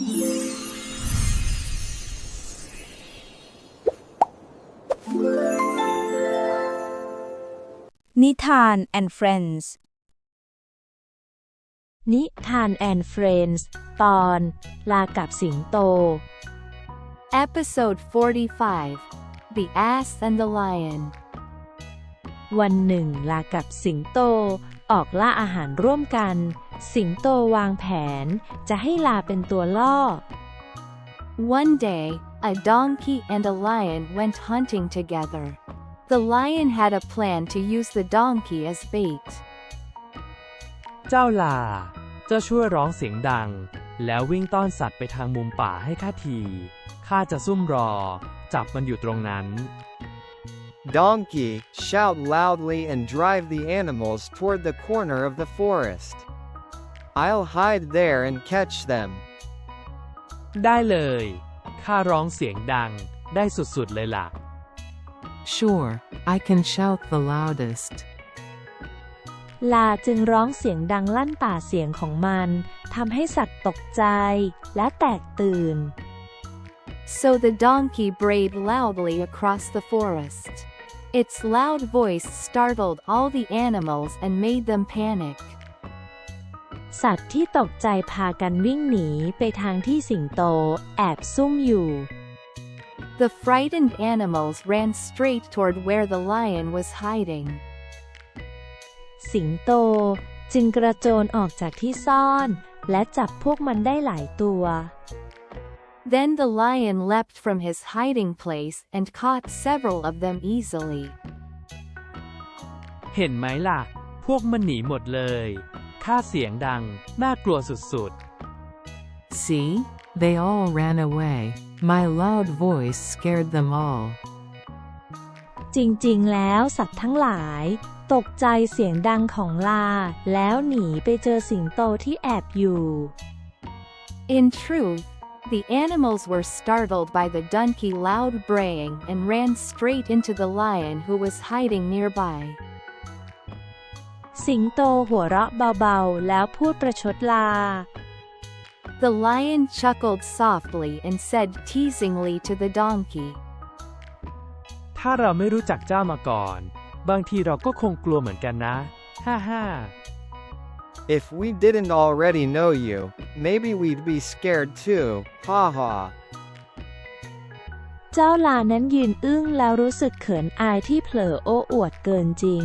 นิทาน and Friends นิทานแอนเฟรนส์ตอน ลากับสิงโต Episode 45 The Ass and the Lion วันหนึ่งลากับสิงโต ออกล่าอาหารร่วมกัน สิงโตวางแผน จะให้ลาเป็นตัวล่อ One day, a donkey and a lion went hunting together. The lion had a plan to use the donkey as bait. เจ้าลา เจ้าช่วยร้องเสียงดัง แล้ววิ่งต้อนสัตว์ไปทางมุมป่าให้ข้าที ข้าจะซุ่มรอ จับมันอยู่ตรงนั้น Donkey, shout loudly and drive the animals toward the corner of the forest. I'll hide there and catch them. ได้เลย ข้าร้องเสียงดัง ได้สุดๆเลยล่ะ Sure, I can shout the loudest. ลาจึงร้องเสียงดังลั่นป่าเสียงของมันทำให้สัตว์ตกใจ และแตกตื่น So the donkey brayed loudly across the forest. Its loud voice startled all the animals and made them panic. สัตว์ที่ตกใจพากันวิ่งหนีไปทางที่สิงโต แอบซุ่มอยู่ The frightened animals ran straight toward where the lion was hiding. สิงโตจึงกระโจนออกจากที่ซ่อน และจับพวกมันได้หลายตัว Then the lion leapt from his hiding place and caught several of them easily. เห็นไหมล่ะ พวกมันหนีหมดเลย ข้าเสียงดัง น่ากลัวสุด See? They all ran away. My loud voice scared them all. จริงๆ แล้วสัตว์ทั้งหลาย ตกใจเสียงดังของลา แล้วหนีไปเจอสิงโตที่แอบอยู่ In truth, the animals were startled by the donkey loud braying and ran straight into the lion who was hiding nearby. สิงโตหัวเราะเบาๆ แล้วพูดประชดลา The lion chuckled softly and said teasingly to the donkey, ๆถ้าเราไม่รู้จักเจ้ามาก่อน บางทีเราก็คงกลัวเหมือนกันนะ ฮ่าฮ่า If we didn't already know you, maybe we'd be scared too. Ha ha. เจ้าลานั้นยืนอึ้งแล้วรู้สึกเขินอายที่เผลอโอ้อวดเกินจริง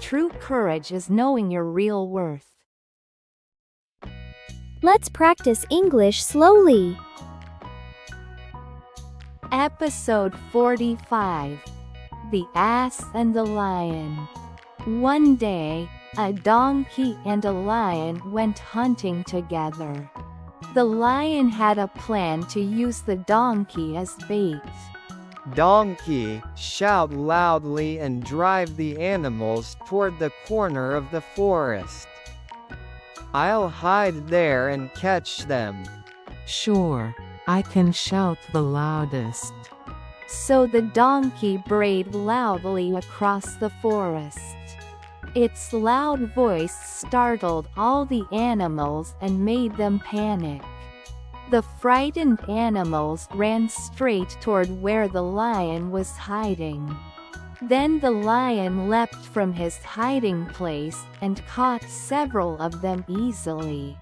True courage is knowing your real worth. Let's practice English slowly. Episode 45 The Ass and the Lion. One day, a donkey and a lion went hunting together. The lion had a plan to use the donkey as bait. Donkey, shout loudly and drive the animals toward the corner of the forest. I'll hide there and catch them. Sure, I can shout the loudest. So the donkey brayed loudly across the forest. Its loud voice startled all the animals and made them panic. The frightened animals ran straight toward where the lion was hiding. Then the lion leapt from his hiding place and caught several of them easily.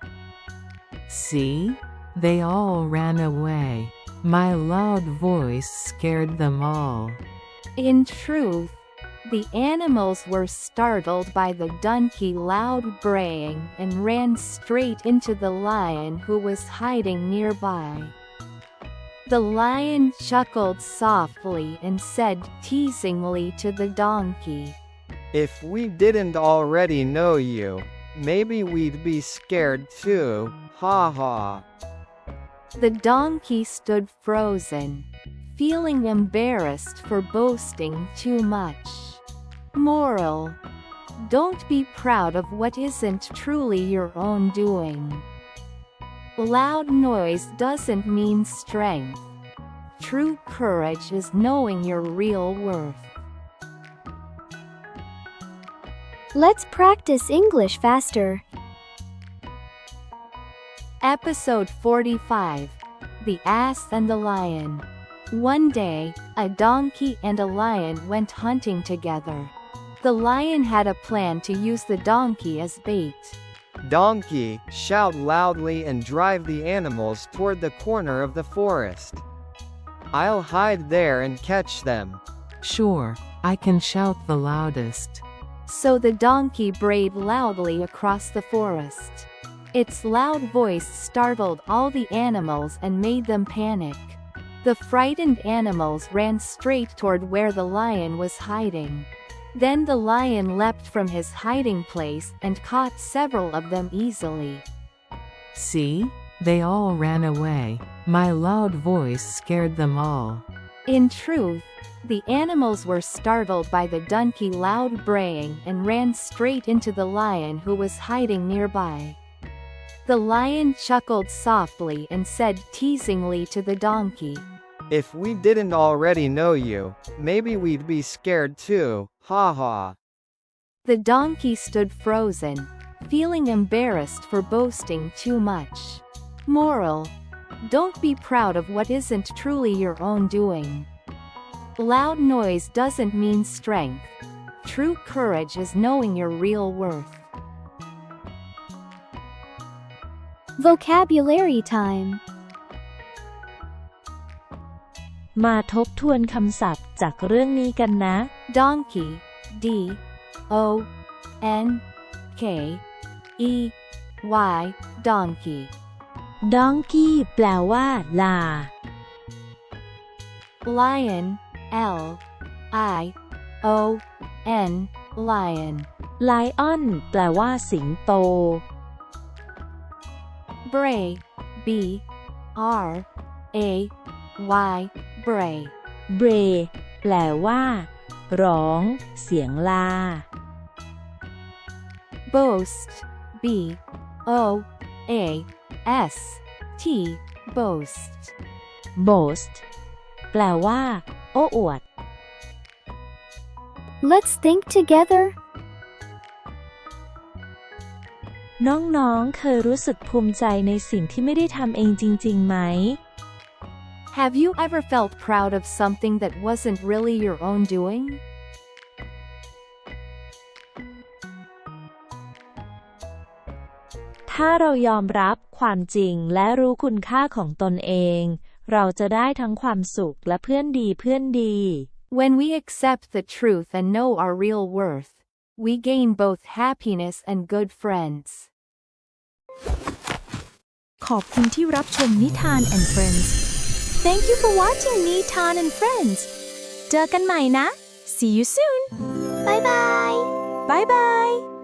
See? They all ran away. My loud voice scared them all. In truth, the animals were startled by the donkey loud braying and ran straight into the lion who was hiding nearby. The lion chuckled softly and said teasingly to the donkey, If we didn't already know you, maybe we'd be scared too. Ha ha. The donkey stood frozen, feeling embarrassed for boasting too much. Moral Don't be proud of what isn't truly your own doing. Loud noise doesn't mean strength. True courage is knowing your real worth. Let's practice English faster. Episode 45 The Ass and the Lion. One day, a donkey and a lion went hunting together. The lion had a plan to use the donkey as bait. Donkey, shout loudly and drive the animals toward the corner of the forest. I'll hide there and catch them. Sure, I can shout the loudest. So the donkey brayed loudly across the forest. Its loud voice startled all the animals and made them panic. The frightened animals ran straight toward where the lion was hiding. Then the lion leapt from his hiding place and caught several of them easily. See? They all ran away. My loud voice scared them all. In truth, the animals were startled by the donkey loud braying and ran straight into the lion who was hiding nearby. The lion chuckled softly and said teasingly to the donkey, If we didn't already know you, maybe we'd be scared too, ha ha. The donkey stood frozen, feeling embarrassed for boasting too much. Moral Don't be proud of what isn't truly your own doing. Loud noise doesn't mean strength. True courage is knowing your real worth. Vocabulary time. มาทบทวนคำศัพท์จากเรื่องนี้กันนะ Donkey D O N K E Y Donkey donkey แปลว่าลา Lion L I O N Lion lion แปลว่าสิงโต Bray B R A Y Bray bray แปลว่า ร้อง เสียงลา Boast B O A S T Boast boast แปลว่า โอ้อวด Let's think together. น้องๆ เคยรู้สึกภูมิใจในสิ่งที่ไม่ได้ทำเองจริง ๆ ไหม Have you ever felt proud of something that wasn't really your own doing? ถ้าเรายอมรับความจริงและรู้คุณค่าของตนเอง เราจะได้ทั้งความสุขและเพื่อนดีเพื่อนดี When we accept the truth and know our real worth, we gain both happiness and good friends. ขอบคุณที่รับชมนิทาน and Friends Thank you for watching นิทาน and Friends เจอกันใหม่นะ See you soon Bye bye. Bye bye